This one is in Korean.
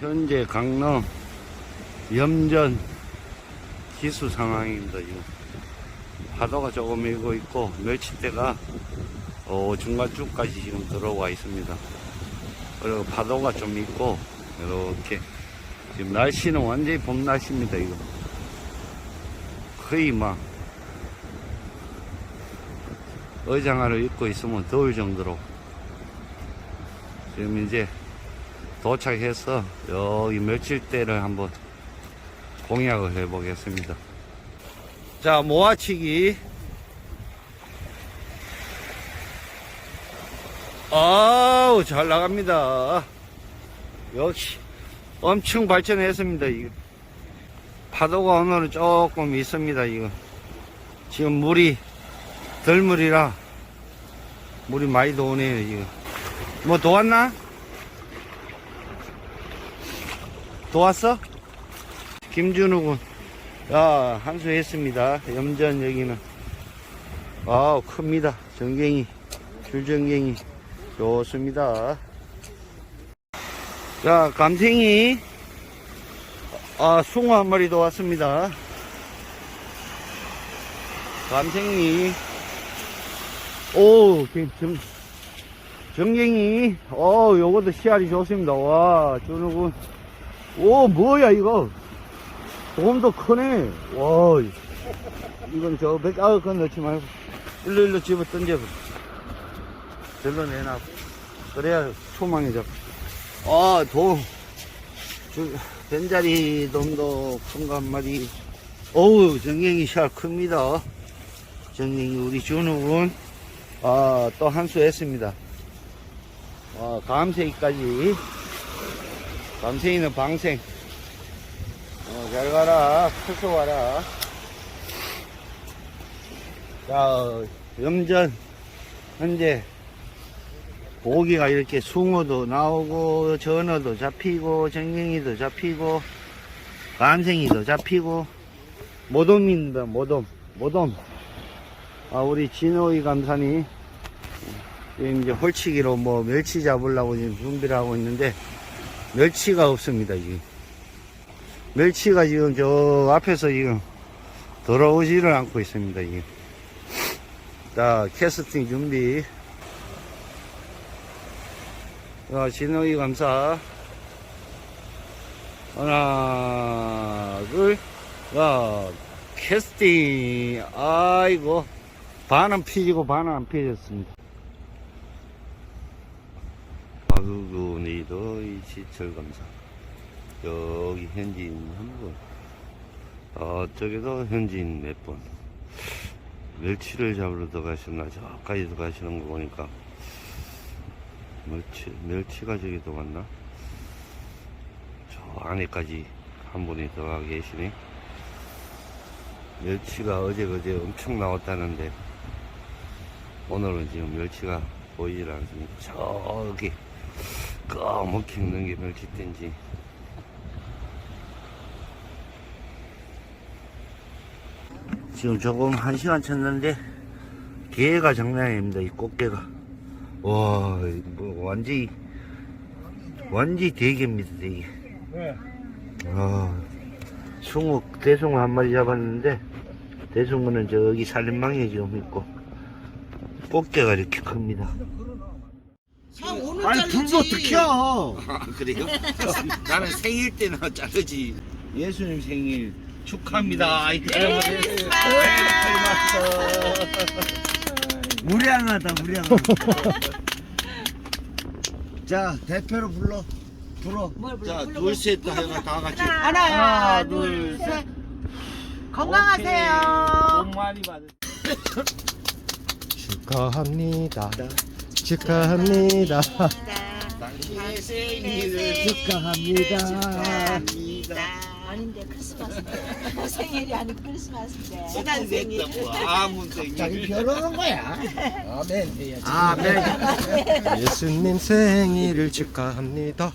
현재 강릉 염전 기수 상황입니다. 지금 파도가 조금 일고 있고 멸치대가 어, 중간줄까지 지금 들어와 있습니다. 그리고 파도가 좀 있고 이렇게 지금 날씨는 완전히 봄 날씨입니다. 이거 거의 막 의장화를 입고 있으면 더울 정도로 지금 이제 도착해서 여기 멸칠대를 한번 공약을 해 보겠습니다. 자, 모아치기. 아우, 잘 나갑니다. 역시 엄청 발전했습니다. 이거. 파도가 오늘은 조금 있습니다. 이거 지금 물이 덜 물이라 물이 많이 도네요. 이거 뭐 도왔나? 도왔어? 김준우 군. 야, 한수 했습니다. 염전 여기는. 아우, 큽니다. 전갱이. 줄전갱이. 좋습니다. 자, 감탱이. 아, 숭어 한 마리 더 왔습니다. 감탱이. 오, 정, 정, 정갱이. 어, 요것도 씨알이 좋습니다. 와, 준우군. 오, 뭐야, 이거. 조금 더 크네. 와, 이건 저, 백, 아, 그건 넣지 말고. 일로, 일로 집어 던져봐. 절로 내놔. 그래야 소망이 잡. 아, 도, 저, 된자리 놈도 큰 거 한 마리. 어우, 정갱이 샤 큽니다. 정갱이 우리 준욱은, 아, 또 한 수 했습니다. 아, 감새기까지. 감새기는 방생. 어, 잘 가라. 커서 와라. 자, 염전, 현재, 고기가 이렇게 숭어도 나오고, 전어도 잡히고, 정갱이도 잡히고, 감생이도 잡히고, 모돔입니다, 모돔. 모돔. 아, 우리 진호이 지금 이제 홀치기로 뭐 멸치 잡으려고 지금 준비를 하고 있는데, 멸치가 없습니다, 지금. 멸치가 지금 저 앞에서 지금 돌아오지를 않고 있습니다, 지금. 자, 캐스팅 준비. 자, 진호이 감사. 하나, 둘, 자, 캐스팅. 아이고. 반은 피지고 반은 안 피졌습니다. 니도 이 시철 감사. 여기 현지인 한 분. 저쪽에도 현지인 몇 분. 멸치를 잡으러 들어가셨나, 저까지 들어가시는 거 보니까. 멸치, 멸치가 저기 들어갔나? 저 안에까지 한 분이 들어가 계시네. 멸치가 어제 그제 엄청 나왔다는데, 오늘은 지금 멸치가 보이질 않습니다. 저기, 까맣게 있는 게 멸치된지. 지금 조금 한 시간 쳤는데 개가 장난이 아닙니다 이 꽃게가. 와 뭐, 완전히 완전히 대게입니다 대게. 아 숭어 대숭어 한 마리 잡았는데 대숭어는 저기 살림망에 지금 있고. 꽃게가 이렇게 큽니다. 아, 아니 자르지. 불도 어떻게 켜? 아 그래요? 나는 생일 때나 자르지 예수님 생일 축하합니다 아이 무량하다 무량하다 자 대표로 불러 불어 뭘 불러? 자, 불러, 둘, 셋, 불러, 하나. 다 같이. 하나, 하나, 둘, 둘, 셋. 건강하세요. 복 많이 받으 축하합니다. 축하합니다. 당신의 생일을 축하합니다. 아닌데 크리스마스 생일이 아니고 크리스마스인데. 시간 생일 아무 자기 생일 별하는 거야 아멘 아멘 예수님 생일을 축하합니다.